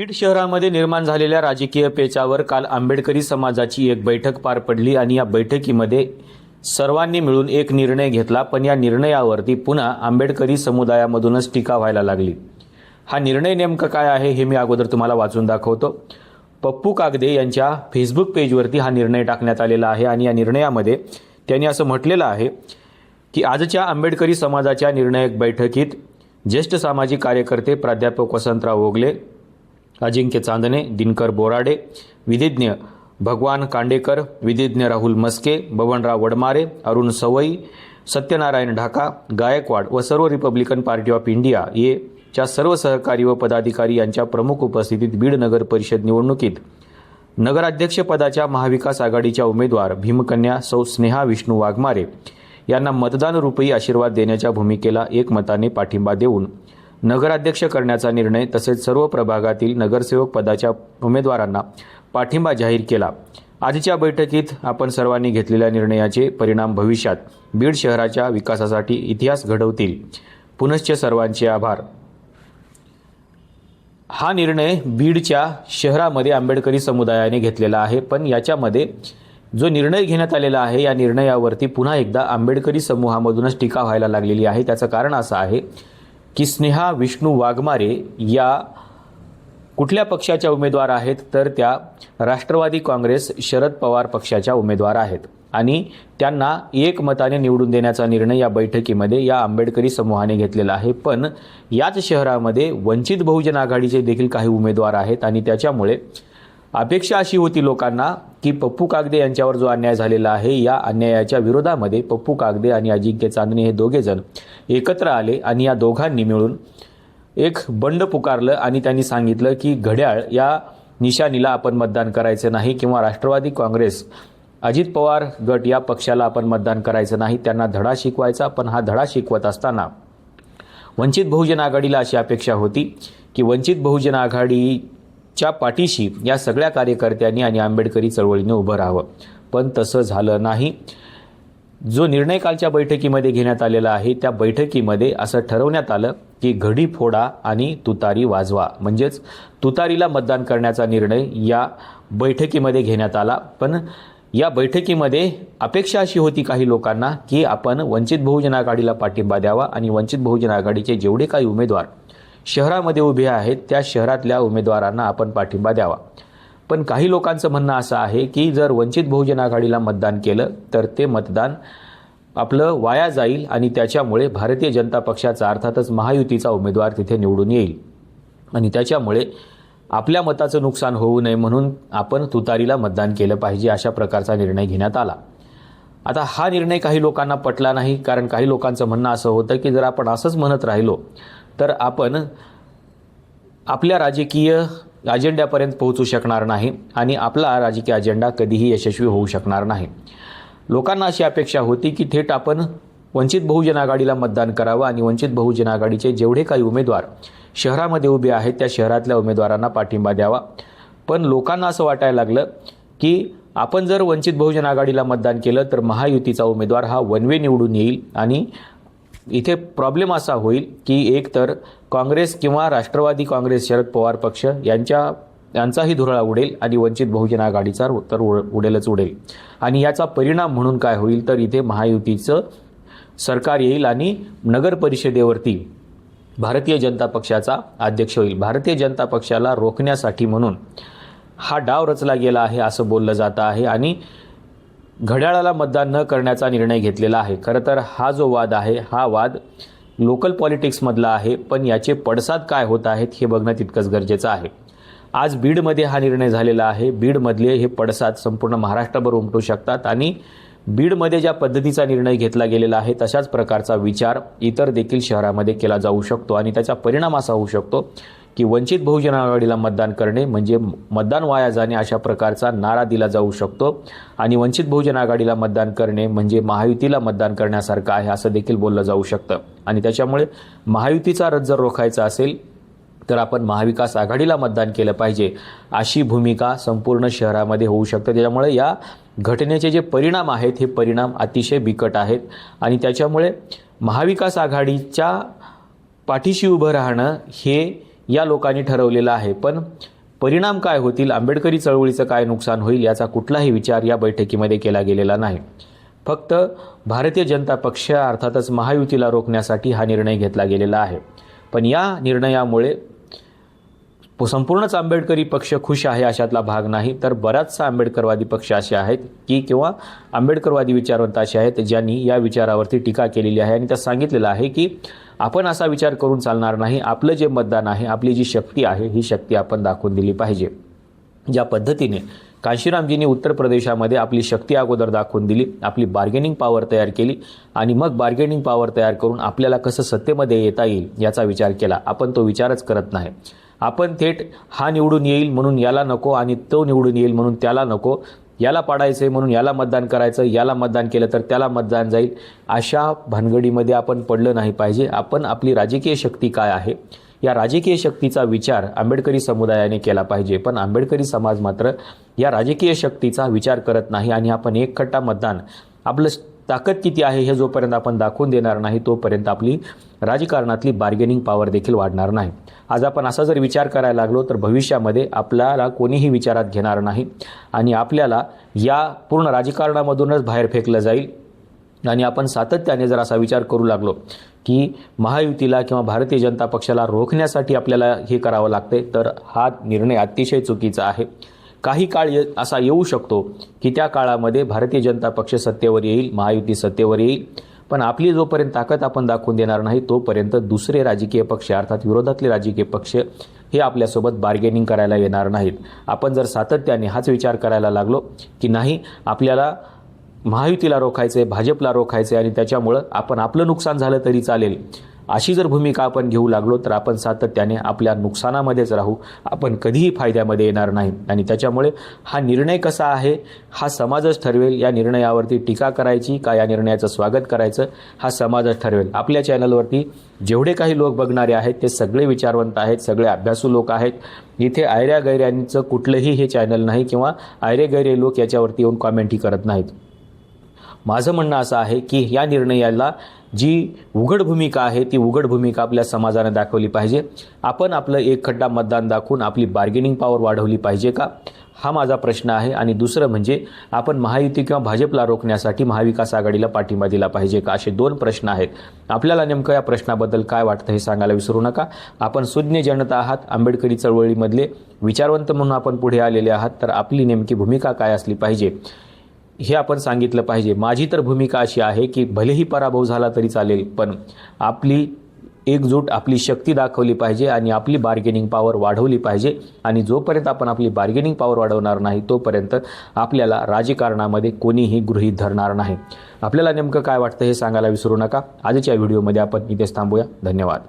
बीड शहरामध्ये निर्माण झालेल्या राजकीय पेचावर काल आंबेडकरी समाजाची एक बैठक पार पडली आणि या बैठकीमध्ये सर्वांनी मिळून एक निर्णय घेतला पण या निर्णयावरती पुन्हा आंबेडकरी समुदायामधूनच टीका व्हायला लागली. हा निर्णय नेमकं काय आहे हे मी अगोदर तुम्हाला वाचून दाखवतो. पप्पू कागदे यांच्या फेसबुक पेजवरती हा निर्णय टाकण्यात आलेला आहे आणि या निर्णयामध्ये त्यांनी असं म्हटलेलं आहे की आजच्या आंबेडकरी समाजाच्या निर्णायक बैठकीत ज्येष्ठ सामाजिक कार्यकर्ते प्राध्यापक वसंतराव ओगले अजिंक्य चांदणे दिनकर बोराडे विधिज्ञ भगवान कांडेकर विधिज्ञ राहुल मस्के बबनराव वडमारे अरुण सवई सत्यनारायण ढाका गायकवाड व सर्व रिपब्लिकन पार्टी ऑफ इंडिया ये च्या सर्व सहकारी व पदाधिकारी यांच्या प्रमुख उपस्थितीत बीड नगर परिषद निवडणुकीत नगराध्यक्षपदाच्या महाविकास आघाडीच्या उमेदवार भीमकन्या सौ स्नेहा विष्णू वाघमारे यांना मतदानरूपी आशीर्वाद देण्याच्या भूमिकेला एकमताने पाठिंबा देऊन नगराध्यक्ष करण्याचा निर्णय तसेच सर्व प्रभागातील नगरसेवक पदाच्या उमेदवारांना पाठिंबा जाहीर केला. आजच्या बैठकीत आपण सर्वांनी घेतलेल्या निर्णयाचे परिणाम भविष्यात बीड शहराच्या विकासासाठी इतिहास घडवतील. पुनश्च सर्वांचे आभार. हा निर्णय बीडच्या शहरामध्ये आंबेडकरी समुदायाने घेतलेला आहे पण याच्यामध्ये जो निर्णय घेण्यात आलेला आहे या निर्णयावरती पुन्हा एकदा आंबेडकरी समूहामधूनच टीका व्हायला लागलेली आहे. त्याचं कारण असं आहे की स्नेहा विष्णू वाघमारे या कुठल्या पक्षाच्या उमेदवार आहेत? तर त्या राष्ट्रवादी काँग्रेस शरद पवार पक्षाच्या उमेदवार आहेत. आणि त्यांना एक मताने निवडून देण्याचा निर्णय या बैठकीमध्ये या आंबेडकरी समूहाने घेतलेला आहे. पण याच शहरामध्ये वंचित बहुजन आघाडीचे देखील काही उमेदवार आहेत आणि त्याच्यामुळे अपेक्षा अशी होती लोकांना की पप्पू कागदे यांच्यावर जो अन्याय झालेला आहे या अन्यायाच्या विरोधामध्ये पप्पू कागदे आणि अजिंक्य चांदणे हे दोघेजण एकत्र आले आणि या दोघांनी मिळून एक बंड पुकारलं आणि त्यांनी सांगितलं की घड्याळ या निशाणीला आपण मतदान करायचं नाही किंवा राष्ट्रवादी काँग्रेस अजित पवार गट या पक्षाला आपण मतदान करायचं नाही त्यांना धडा शिकवायचा पण हा धडा शिकवत असताना वंचित बहुजन आघाडीला अशी अपेक्षा होती की वंचित बहुजन आघाडी च्या पाठीशी या सगळ्या कार्यकर्त्यांनी आणि आंबेडकरी चळवळीने उभं राहावं. पण तसं झालं नाही. जो निर्णय कालच्या बैठकीमध्ये घेण्यात आलेला आहे त्या बैठकीमध्ये असं ठरवण्यात आलं की घडी फोडा आणि तुतारी वाजवा. म्हणजेच तुतारीला मतदान करण्याचा निर्णय या बैठकीमध्ये घेण्यात आला. पण या बैठकीमध्ये अपेक्षा अशी होती काही लोकांना की आपण वंचित बहुजन आघाडीला पाठिंबा द्यावा आणि वंचित बहुजन आघाडीचे जेवढे काही उमेदवार शहरामध्ये उभे आहेत त्या शहरातल्या उमेदवारांना आपण पाठिंबा द्यावा. पण काही लोकांचं म्हणणं असं आहे की जर वंचित बहुजन आघाडीला मतदान केलं तर ते मतदान आपलं वाया जाईल आणि त्याच्यामुळे भारतीय जनता पक्षाचा अर्थातच महायुतीचा उमेदवार तिथे निवडून येईल. आणि त्याच्यामुळे आपल्या मताचं नुकसान होऊ नये म्हणून आपण तुतारीला मतदान केलं पाहिजे अशा प्रकारचा निर्णय घेण्यात आला. आता हा निर्णय काही लोकांना पटला नाही कारण काही लोकांचं म्हणणं असं होतं की जर आपण असंच म्हणत राहिलो तर आपण आपल्या राजकीय अजेंड्यापर्यंत पोहोचू शकणार नाही आणि आपला राजकीय अजेंडा कधीही यशस्वी होऊ शकणार नाही. लोकांना अशी अपेक्षा होती की थेट आपण वंचित बहुजन आघाडीला मतदान करावं आणि वंचित बहुजन आघाडीचे जेवढे काही उमेदवार शहरामध्ये उभे आहेत त्या शहरातल्या उमेदवारांना पाठिंबा द्यावा. पण लोकांना असं वाटायला लागलं की आपण जर वंचित बहुजन आघाडीला मतदान केलं तर महायुतीचा उमेदवार हा वन वे निवडून येईल आणि इथे प्रॉब्लेम असा होईल की एक तर काँग्रेस किंवा राष्ट्रवादी काँग्रेस शरद पवार पक्ष यांच्या यांचाही धुरळा उडेल आणि वंचित बहुजन आघाडीचा तर उड- उडेलच उडेल. आणि याचा परिणाम म्हणून काय होईल तर इथे महायुतीचं सरकार येईल आणि नगर परिषदेवरती भारतीय जनता पक्षाचा अध्यक्ष होईल. भारतीय जनता पक्षाला रोखण्यासाठी म्हणून हा डाव रचला गेला आहे असं बोललं जातं आहे आणि घड्याळाला मतदान न करण्याचा निर्णय घेतलेला आहे. खरं तर हा जो वाद आहे हा वाद लोकल पॉलिटिक्समधला आहे पण याचे पडसाद काय होत आहेत हे बघणं तितकंच गरजेचं आहे. आज बीडमध्ये हा निर्णय झालेला आहे. बीडमधले हे पडसाद संपूर्ण महाराष्ट्रभर उमटू शकतात आणि बीडमध्ये ज्या पद्धतीचा निर्णय घेतला गेलेला आहे तशाच प्रकारचा विचार इतर देखील शहरामध्ये केला जाऊ शकतो आणि त्याचा परिणाम असा होऊ शकतो की वंचित बहुजन आघाडीला मतदान करणे म्हणजे मतदान वाया जाणे अशा प्रकारचा नारा दिला जाऊ शकतो. आणि वंचित बहुजन आघाडीला मतदान करणे म्हणजे महायुतीला मतदान करण्यासारखं आहे असं देखील बोललं जाऊ शकतं. आणि त्याच्यामुळे महायुतीचा रथ जर रोखायचा असेल तर आपण महाविकास आघाडीला मतदान केलं पाहिजे अशी भूमिका संपूर्ण शहरामध्ये होऊ शकते. त्याच्यामुळे या घटनेचे जे परिणाम आहेत हे परिणाम अतिशय बिकट आहेत. आणि त्याच्यामुळे महाविकास आघाडीच्या पाठीशी उभं राहणं हे या लोकांनी ठरवलेलं आहे. पण परिणाम काय होतील? आंबेडकरी चळवळीचं काय नुकसान होईल याचा कुठलाही विचार या बैठकीमध्ये केला गेलेला नाही. फक्त भारतीय जनता पक्ष अर्थातच महायुतीला रोखण्यासाठी हा निर्णय घेतला गेलेला आहे. पण या निर्णयामुळे संपूर्णच आंबेडकरी पक्ष खुश आहे अशातला भाग नाही तर बराचसा आंबेडकरवादी पक्ष असे आहेत की किंवा आंबेडकरवादी विचारवंत असे आहेत ज्यांनी या विचारावरती टीका केलेली आहे आणि त्यात सांगितलेलं आहे की आपण असा विचार करून चालणार नाही आपलं जे मतदान आहे आपली जी शक्ती आहे ही शक्ती आपण दाखवून दिली पाहिजे. ज्या पद्धतीने कांशीरामजींनी उत्तर प्रदेशामध्ये आपली शक्ती अगोदर दाखवून दिली आपली बार्गेनिंग पॉवर तयार केली आणि मग बार्गेनिंग पॉवर तयार करून आपल्याला कसं सत्तेमध्ये येता येईल याचा विचार केला आपण तो विचारच करत नाही. आपण थेट हा निवडून येईल म्हणून याला नको आणि तो निवडून येईल म्हणून त्याला नको. याला पाडायचं आहे म्हणून याला मतदान करायचं याला मतदान केलं तर त्याला मतदान जाईल. अशा भानगडीमध्ये आपण पडलं नाही पाहिजे. आपण आपली राजकीय शक्ती काय आहे? या राजकीय शक्तीचा विचार आंबेडकरी समुदायाने केला पाहिजे. पण आंबेडकरी समाज मात्र या राजकीय शक्तीचा विचार करत नाही आणि आपण एक खट्टा मतदान आपलं ताकद किती आहे हे जोपर्यंत आपण दाखवून देणार नाही तोपर्यंत आपली राजकारणातली बार्गेनिंग पॉवर देखील वाढणार नाही. आज आपण असा जर विचार करायला लागलो तर भविष्यामध्ये आपल्याला कोणीही विचारात घेणार नाही आणि आपल्याला या पूर्ण राजकारणामधूनच बाहेर फेकलं जाईल. आणि आपण सातत्याने जर असा विचार करू लागलो की महायुतीला किंवा भारतीय जनता पक्षाला रोखण्यासाठी आपल्याला हे करावं लागते तर हा निर्णय अतिशय चुकीचा आहे. काही काळ ये असा येऊ शकतो की त्या काळामध्ये भारतीय जनता पक्ष सत्तेवर येईल महायुती सत्तेवर येईल. पण आपली जोपर्यंत ताकद आपण दाखवून देणार नाही तोपर्यंत दुसरे राजकीय पक्ष अर्थात विरोधातले राजकीय पक्ष हे आपल्यासोबत बार्गेनिंग करायला येणार नाहीत. आपण जर सातत्याने हाच विचार करायला लागलो की नाही आपल्याला महायुतीला रोखायचं आहे भाजपला रोखायचं आहे आणि त्याच्यामुळं आपण आपलं नुकसान झालं तरी चालेल. अशी जर भूमिका आपण घेऊ लागलो तर आपण सातत्याने आपल्या नुकसानामध्येच राहू. आपण कधीही फायद्यामध्ये येणार नाही. आणि त्याच्यामुळे हा निर्णय कसा आहे हा समाजच ठरवेल. या निर्णयावरती टीका करायची का या निर्णयाचं स्वागत करायचं हा समाजच ठरवेल. आपल्या चॅनलवरती जेवढे काही लोक बघणारे आहेत ते सगळे विचारवंत आहेत सगळे अभ्यासू लोक आहेत. इथे आयऱ्या गैऱ्यांचं कुठलंही हे चॅनल नाही किंवा आयरे गैरे लोक याच्यावरती येऊन कॉमेंटही करत नाहीत. माझं म्हणणं असं आहे की या निर्णयाला जी उघड भूमिका आहे ती उघड भूमिका आपल्या समाजाने दाखवली पाहिजे. आपण आपलं एक खड्डा मतदान दाखवून आपली बार्गेनिंग पॉवर वाढवली पाहिजे का? हा माझा प्रश्न आहे. आणि दुसरं म्हणजे आपण महायुती किंवा भाजपला रोखण्यासाठी महाविकास आघाडीला पाठिंबा दिला पाहिजे का? असे दोन प्रश्न आहेत. आपल्याला नेमकं या प्रश्नाबद्दल काय वाटतं हे सांगायला विसरू नका. आपण सुज्ञ जनता आहात. आंबेडकरी चळवळीमधले विचारवंत म्हणून आपण पुढे आलेले आहात. तर आपली नेमकी भूमिका काय असली पाहिजे? हे आपण सांगितलं पाहिजे. माझी तर भूमिका अशी आहे की भलेही पराभव झाला तरी चालेल पण आपली एकजूट आपली शक्ती दाखवली पाहिजे आणि आपली बार्गेनिंग पॉवर वाढवली पाहिजे आणि जोपर्यंत आपण आपली बार्गेनिंग पॉवर वाढवणार नाही तोपर्यंत आपल्याला राजकारणामध्ये कोणीही गृहीत धरणार नाही. आपल्याला नेमकं काय वाटतं हे सांगायला विसरू नका. आजच्या व्हिडिओमध्ये आपण इथेच थांबूया. धन्यवाद.